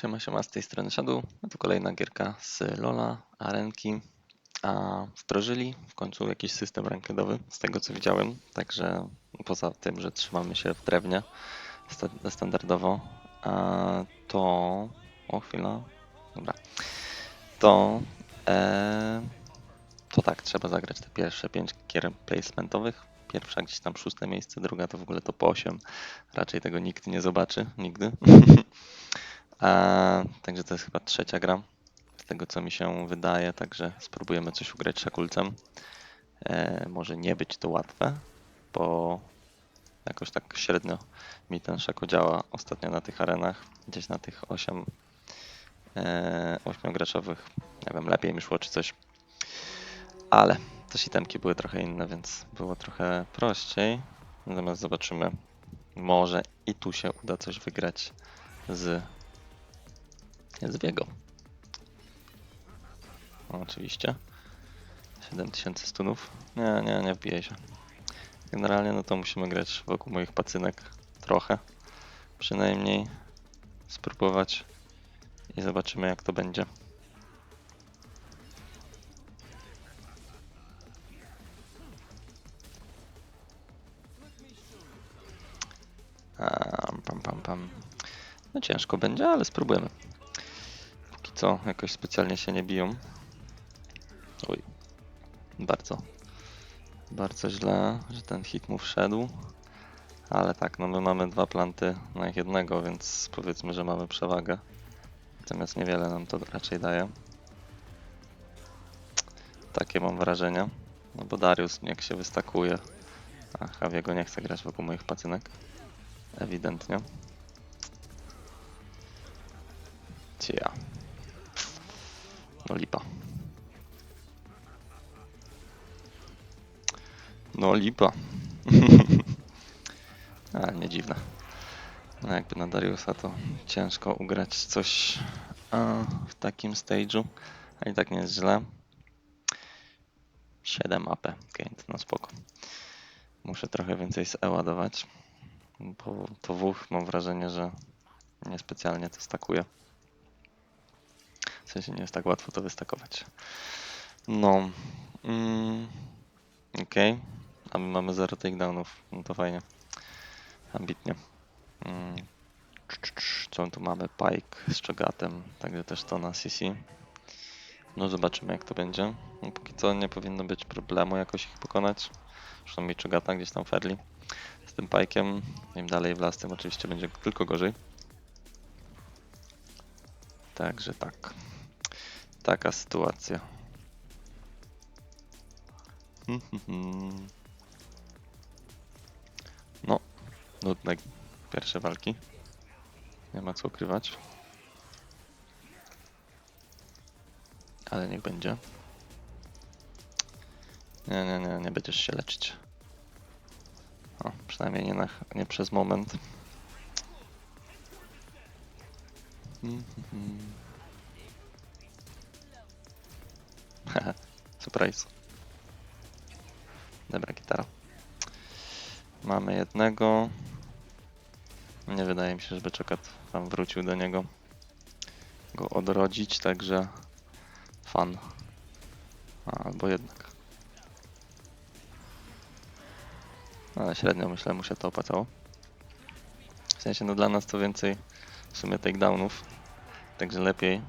Siema, siema, z tej strony Shadow. A tu kolejna gierka z Lola, Arenki. A wdrożyli w końcu jakiś system rankedowy, z tego co widziałem. Także poza tym, że trzymamy się w drewnie sta- standardowo, to... O, chwila. Dobra. To... E, to tak, trzeba zagrać te pierwsze pięć gier placementowych. Pierwsza gdzieś tam szóste miejsce, druga to w ogóle top 8. Raczej tego nikt nie zobaczy, nigdy. A, także to jest chyba trzecia gra, z tego co mi się wydaje, także spróbujemy coś ugrać szakulcem. E, może nie być to łatwe, bo jakoś tak średnio mi ten szako działa ostatnio na tych arenach, gdzieś na tych 8 e, 8 graczowych, nie wiem, lepiej mi szło czy coś. Ale też itemki były trochę inne, więc było trochę prościej. Natomiast zobaczymy, może i tu się uda coś wygrać z z Wiego. No, oczywiście. 7000 stunów. Nie, nie, nie wbijaj się. Generalnie no to musimy grać wokół moich pacynek trochę. Przynajmniej spróbować i zobaczymy jak to będzie. A, pam, pam, pam. No ciężko będzie, ale spróbujemy. Co jakoś specjalnie się nie biją. Oj. Bardzo. Bardzo źle, że ten hit mu wszedł. Ale tak, no my mamy dwa planty na ich jednego, więc powiedzmy, że mamy przewagę. Natomiast niewiele nam to raczej daje. Takie mam wrażenie. No bo Darius jak się wystakuje. A Javiego nie chce grać wokół moich pacynek. Ewidentnie. Cia. No lipa. No lipa. A, nie dziwne. No jakby na Dariusa to ciężko ugrać coś w takim stage'u. A i tak nie jest źle. 7 AP gained, no spoko. Muszę trochę więcej z E ładować. Bo to WUF mam wrażenie, że niespecjalnie to stakuje. W sensie nie jest tak łatwo to wystakować. No. Mm, Okej. A my mamy 0 takedownów. No to fajnie. Ambitnie. Mm. Co tu mamy? Pike z czogatem. Także też to na CC. No zobaczymy jak to będzie. No, póki co nie powinno być problemu jakoś ich pokonać. Zresztą mi czogata gdzieś tam ferli. Z tym pajkiem. Im dalej w las, tym oczywiście będzie tylko gorzej. Także tak. Taka sytuacja. No, nudne pierwsze walki. Nie ma co ukrywać. Ale niech będzie. Nie, nie, nie, nie będziesz się leczyć. O, przynajmniej nie, na, nie przez moment. Haha, surprise. Dobra, gitara. Mamy jednego. Nie wydaje mi się, żeby Czokat tam wrócił do niego. Go odrodzić, także fan. Albo jednak. Ale średnio myślę, mu się to opłacało. W sensie, no dla nas to więcej w sumie takedownów. Także lepiej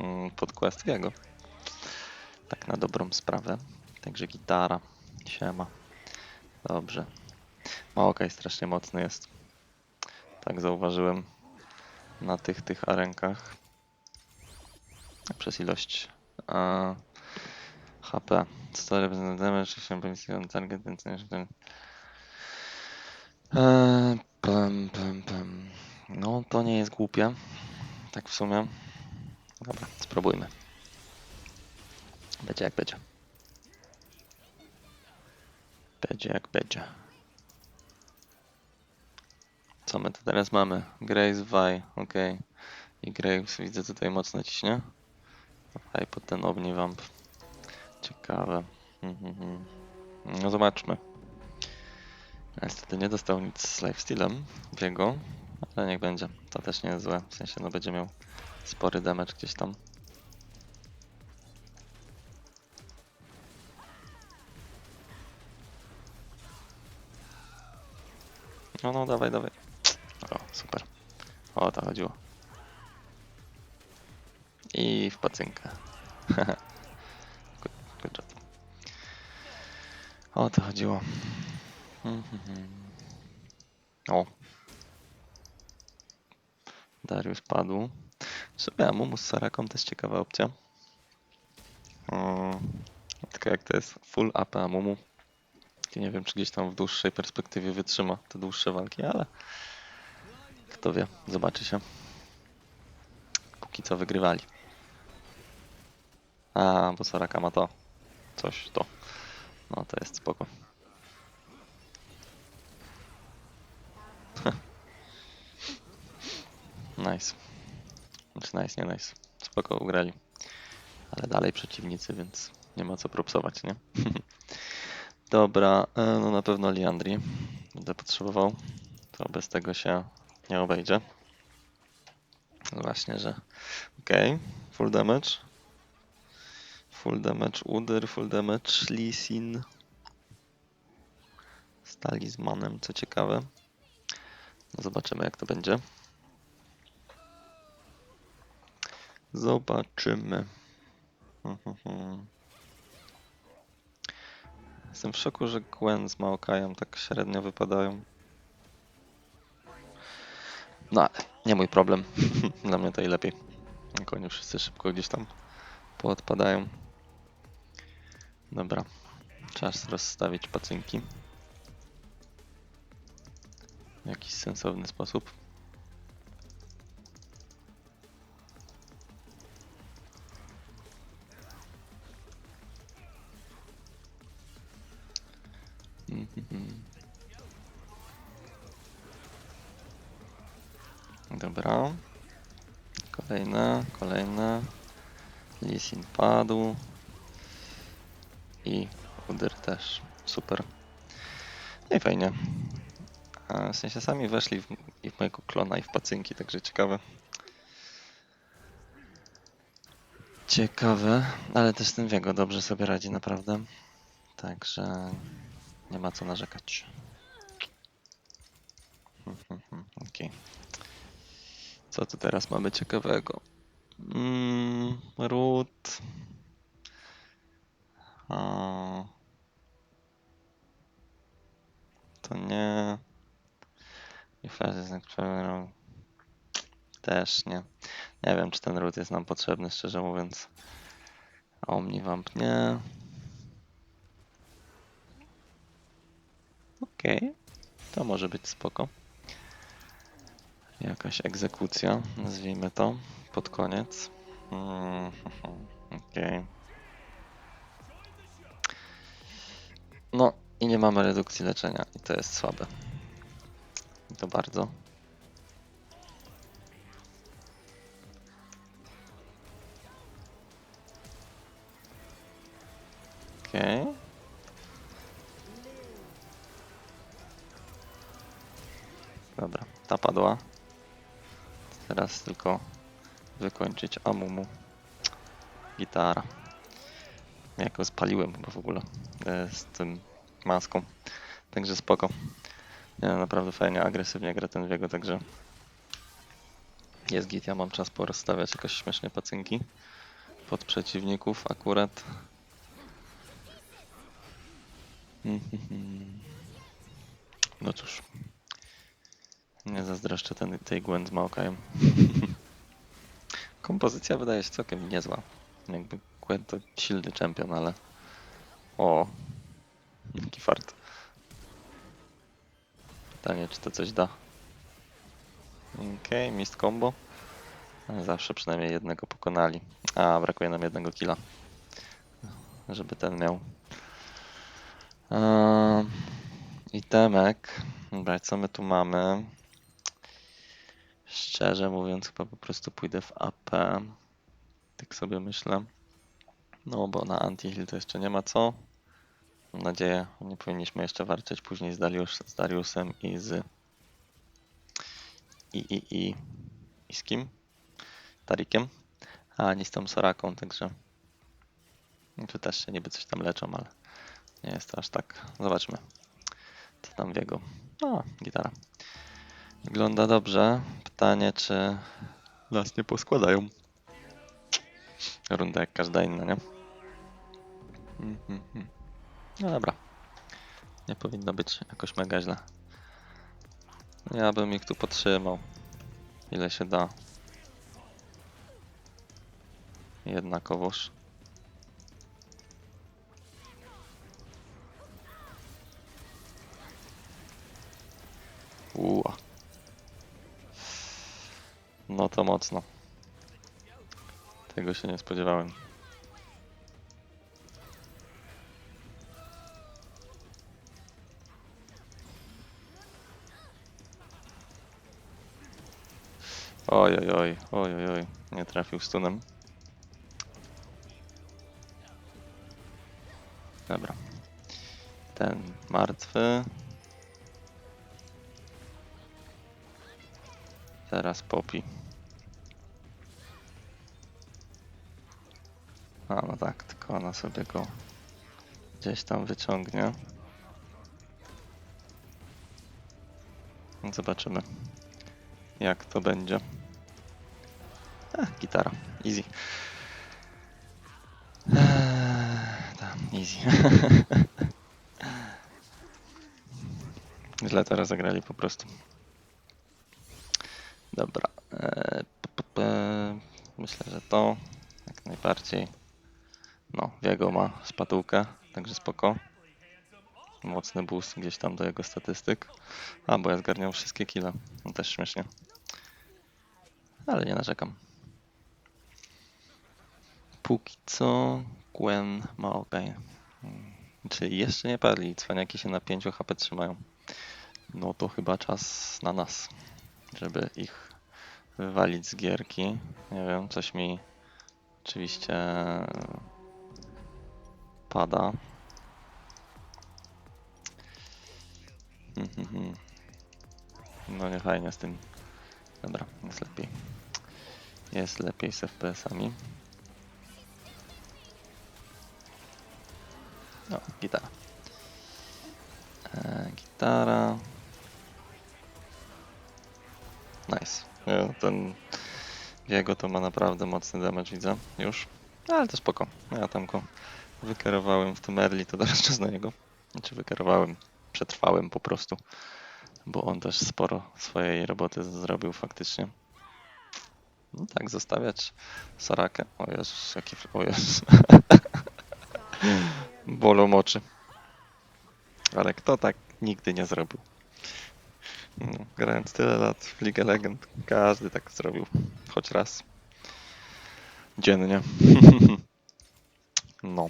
mm, pod quest jego. Tak na dobrą sprawę. Także gitara. Siema. Dobrze. Maokaj strasznie mocny jest. Tak zauważyłem na tych tych arenkach. Przez ilość a, HP. Story damage, się pomyślałem on target, więc nie wiem. Eee, pem, pem, pem. No to nie jest głupie. Tak w sumie. Dobra, spróbujmy. Będzie jak będzie. Będzie jak będzie. Co my tu teraz mamy? Grace, Vi, ok. I Graves widzę tutaj mocno ciśnie. Vi pod ten Omnivamp. Ciekawe. Mhm, mhm. No zobaczmy. Niestety nie dostał nic z lifestealem w jego. ale niech będzie. To też nie jest złe. W sensie, no będzie miał spory damage gdzieś tam. No, no, dawaj, dawaj. O, super. O, to chodziło. I w pacynkę. good, good job. O, to chodziło. Mhm. O. Darius padł. Sobie Amumu z Saraką to jest ciekawa opcja. O, tylko jak to jest full AP Amumu. Nie wiem, czy gdzieś tam w dłuższej perspektywie wytrzyma te dłuższe walki, ale kto wie, zobaczy się. Póki co wygrywali. A, bo Saraka ma to. Coś to. No to jest spoko. nice. Znaczy nice, nie nice. Spoko ugrali. Ale dalej przeciwnicy, więc nie ma co propsować, nie? Dobra, e, no na pewno Liandri będę potrzebował. To bez tego się nie obejdzie. Właśnie, że okej, full damage. Full damage Udyr, full damage Lisin. Z talizmanem, co ciekawe. No Zobaczymy jak to będzie. Zobaczymy. Mhm, mhm. Jestem w szoku, że Gwen z Maokajem tak średnio wypadają. No nie mój problem. Dla mnie to i lepiej. Jak oni wszyscy szybko gdzieś tam poodpadają. Dobra. Czas rozstawić pacynki. W jakiś sensowny sposób. Dobra. Kolejne, kolejne. Lisin padł. I Udyr też. Super. No i fajnie. A w sensie sami weszli w, i w mojego klona i w pacynki, także ciekawe. Ciekawe, ale też ten Wiego dobrze sobie radzi naprawdę. Także nie ma co narzekać. Okej. Co tu teraz mamy ciekawego? Mm, Root. A. To nie. I przerobu. Też nie. Nie wiem, czy ten root jest nam potrzebny, szczerze mówiąc. Omnivamp nie. Okej. To może być spoko. Jakaś egzekucja, nazwijmy to, pod koniec. Mm, Okej. No i nie mamy redukcji leczenia i to jest słabe. I to bardzo. Okej. Dobra, ta padła. Teraz tylko wykończyć Amumu. Gitara. Jak go spaliłem chyba w ogóle e, z tym maską. Także spoko. Nie, naprawdę fajnie, agresywnie gra ten Wiego, także jest git. Ja mam czas porozstawiać jakoś śmiesznie pacynki pod przeciwników akurat. No cóż. Nie zazdroszczę ten, tej Gwen z Maokajem. Kompozycja wydaje się całkiem niezła. Jakby Gwen to silny czempion, ale... O, jaki fart. Pytanie, czy to coś da. Okej, mist combo. Zawsze przynajmniej jednego pokonali. A, brakuje nam jednego killa. Żeby ten miał. Eee, I Temek. Dobra, co my tu mamy? Szczerze mówiąc, chyba po prostu pójdę w AP. Tak sobie myślę. No, bo na anti-heal to jeszcze nie ma co. Mam nadzieję, nie powinniśmy jeszcze walczyć później z, Dariusz, z Dariusem i z i, i, i, i z kim? Tarikiem, a ani z tą Soraką, także tu też się niby coś tam leczą, ale nie jest to aż tak. Zobaczmy, co tam w jego. O, gitara. Wygląda dobrze. Pytanie, czy nas nie poskładają. Runda jak każda inna, nie? Mhm. No dobra. Nie powinno być jakoś mega źle. Ja bym ich tu podtrzymał. Ile się da. Jednakowoż. Uła. No to mocno. Tego się nie spodziewałem. Oj, oj, oj, oj, oj, oj. Nie trafił stunem. Dobra. Ten martwy. Teraz Poppy. A, no tak, tylko ona sobie go gdzieś tam wyciągnie. Zobaczymy, jak to będzie. A, gitara, easy. Eee, tam, easy. Źle teraz zagrali po prostu. Dobra. e, p- Myślę, że to jak najbardziej. No, Wiego ma szpatułkę, także spoko. Mocny boost gdzieś tam do jego statystyk. A, bo ja zgarniał wszystkie kile. No też śmiesznie. Ale nie narzekam. Póki co Gwen ma ok. Czyli jeszcze nie padli, cwaniaki się na 5 HP trzymają. No to chyba czas na nas, żeby ich wywalić z gierki. Nie wiem, coś mi oczywiście pada. No nie fajnie z tym. Dobra, jest lepiej. Jest lepiej z FPS-ami. No, gitara. E, gitara. Nice. Nie, Ten jego to ma naprawdę mocny damage, widzę już. Ale to spoko. Ja tam go wykierowałem w tym early, to teraz czas na niego. Znaczy wykierowałem, przetrwałem po prostu. Bo on też sporo swojej roboty zrobił faktycznie. No tak, zostawiać Sorakę. O Jezus, jaki... O Jezus. Bolą oczy. Ale kto tak nigdy nie zrobił? No, grając tyle lat w League of Legend, każdy tak zrobił. Choć raz. Dziennie. no.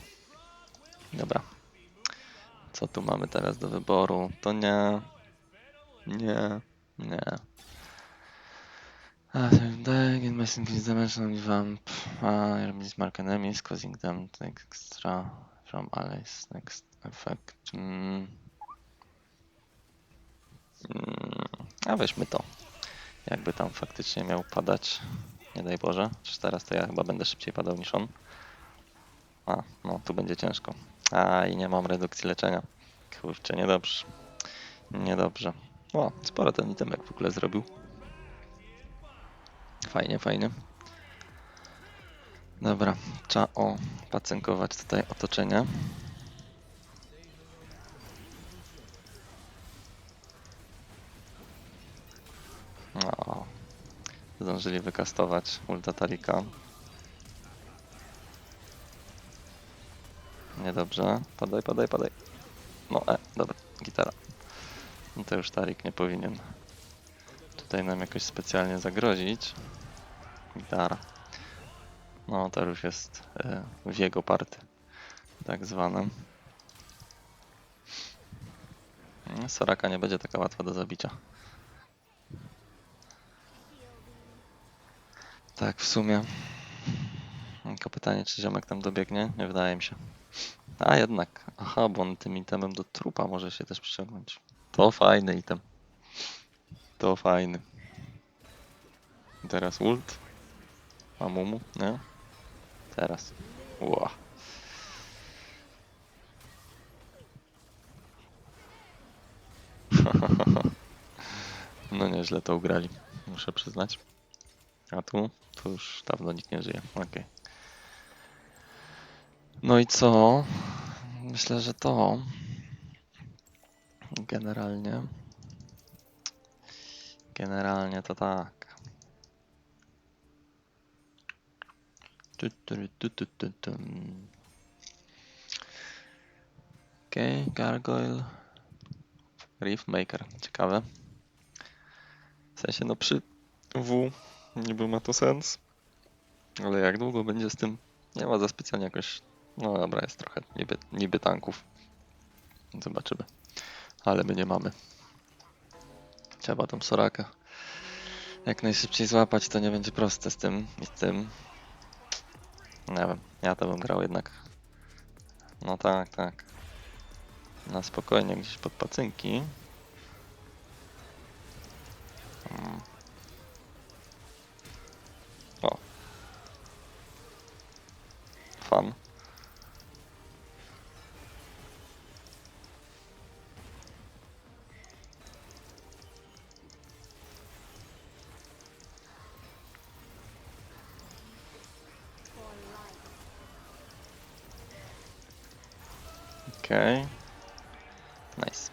Dobra. Co tu mamy teraz do wyboru? To nie. Nie. Nie. Ah, dying in messing with dimensional vamp. Release mark enemies, causing them take extra from allies. Next effect. Mm. Mm, A weźmy to. Jakby tam faktycznie miał padać. Nie daj Boże. Czy teraz to ja chyba będę szybciej padał niż on. A, no tu będzie ciężko. A i nie mam redukcji leczenia. Kurczę, niedobrze. Niedobrze. O, sporo ten itemek w ogóle zrobił. Fajnie, fajnie. Dobra, trzeba opacynkować tutaj otoczenie. O, zdążyli wykastować ulta Tarika. Niedobrze. Padaj, padaj, padaj. No, e, dobra, gitara. No to już Tarik nie powinien tutaj nam jakoś specjalnie zagrozić. Gitara. No, to już jest e, w jego party, tak zwane. Mm, Soraka nie będzie taka łatwa do zabicia. Tak, w sumie. Tylko pytanie, czy ziomek tam dobiegnie? Nie wydaje mi się. A jednak. Aha, bo on tym itemem do trupa może się też przyciągnąć. To fajny item. To fajny. Teraz ult. A mumu, nie? Teraz. Ła. No nieźle to ugrali, muszę przyznać. A tu? Tu już dawno nikt nie żyje. Okej. No i co? Myślę, że to. Generalnie. Generalnie to tak. Tu, tu, tu, tu, tu. Okej, Gargoyle. Reef Maker, ciekawe. W sensie, no przy W niby ma to sens, ale jak długo będzie z tym? Nie ma za specjalnie jakoś. No dobra, jest trochę niby, niby tanków. Zobaczymy. Ale my nie mamy. Trzeba tą Sorakę jak najszybciej złapać, to nie będzie proste z tym i z tym. Nie wiem, ja to bym grał jednak. No tak, tak. Na spokojnie gdzieś pod pacynki. Mm. O. Fan. Okej. Nice.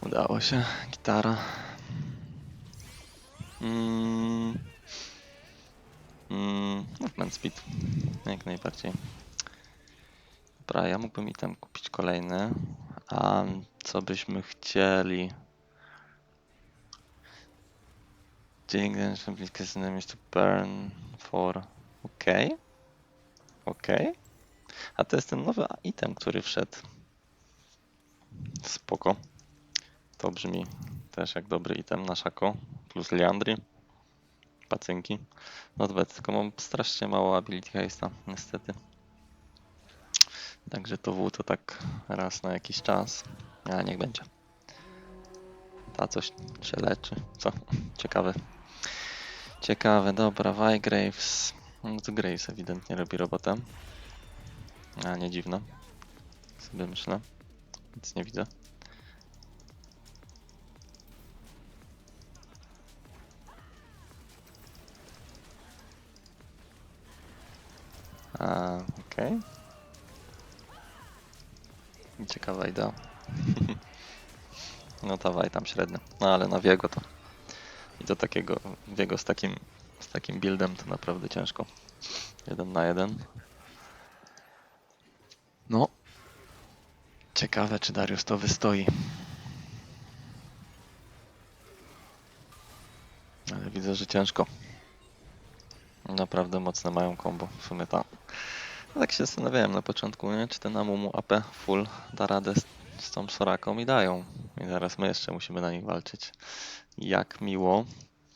Udało się. Gitara. Mm. Mm. Movement speed. Jak najbardziej. Dobra, ja mógłbym i tam kupić kolejny. A co byśmy chcieli? Dealing damage from because enemies to burn for... Okej. Okej. A to jest ten nowy item, który wszedł. Spoko. To brzmi też jak dobry item na szako. Plus Liandry. Pacynki. No bad, tylko mam strasznie mało ability haste'a, niestety. Także to W to tak raz na jakiś czas. A niech będzie. Ta coś się leczy. Co? Ciekawe. Ciekawe, dobra. Vygraves. No to Graves ewidentnie robi robotę. A nie dziwne. Sobie myślę. Nic nie widzę. A, okej. Ciekawa idea. no dawaj tam średnio. No ale na Wiego to. I do takiego Wiego z takim, z takim buildem to naprawdę ciężko. Jeden na jeden. No. Ciekawe, czy Darius to wystoi. Ale widzę, że ciężko. Naprawdę mocne mają combo. W sumie ta. No tak się zastanawiałem na początku, nie? czy ten Amumu AP full da radę z, z tą Soraką i dają. I zaraz my jeszcze musimy na nich walczyć. Jak miło.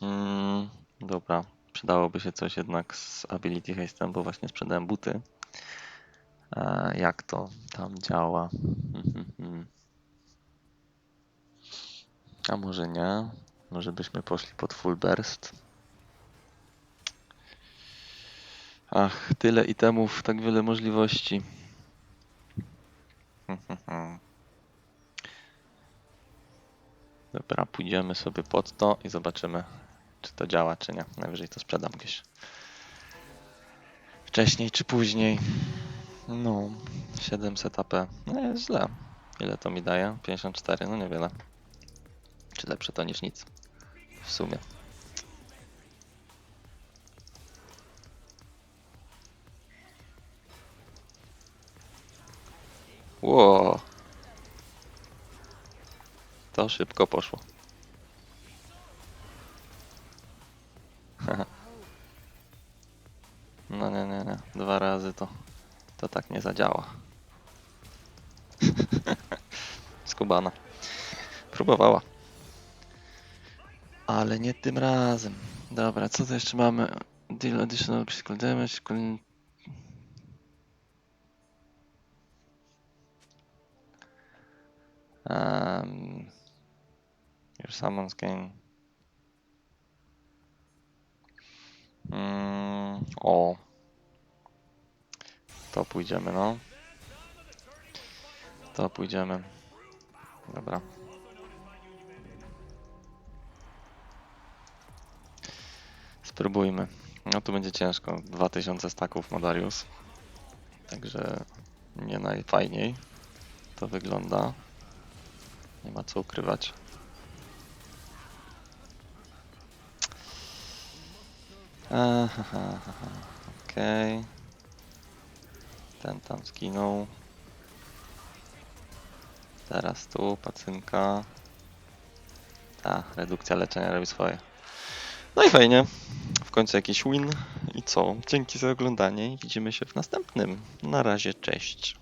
Mm, dobra, przydałoby się coś jednak z Ability Haste'em, bo właśnie sprzedałem buty. E, jak to tam działa. A może nie? Może byśmy poszli pod full burst? Ach, tyle itemów, tak wiele możliwości. Dobra, pójdziemy sobie pod to i zobaczymy, czy to działa, czy nie. Najwyżej to sprzedam gdzieś. Wcześniej czy później. No, 700 AP. No jest źle. Ile to mi daje? 54, no niewiele. Czy lepsze to niż nic? W sumie. Ło. To szybko poszło. No nie, nie, nie. Dwa razy to, to tak nie zadziała. Skubana. Próbowała. Ale nie tym razem. Dobra, co tu jeszcze mamy? Deal additional physical damage. Um, your summons gain. Mm, o. To pójdziemy, no. To pójdziemy. Dobra. Spróbujmy. No tu będzie ciężko. 2000 staków Modarius. Także nie najfajniej to wygląda. Nie ma co ukrywać. Okej. Ten tam zginął. Teraz tu, pacynka. Ta, redukcja leczenia robi swoje. No i fajnie. W końcu jakiś win. I co? Dzięki za oglądanie widzimy się w następnym. Na razie, cześć.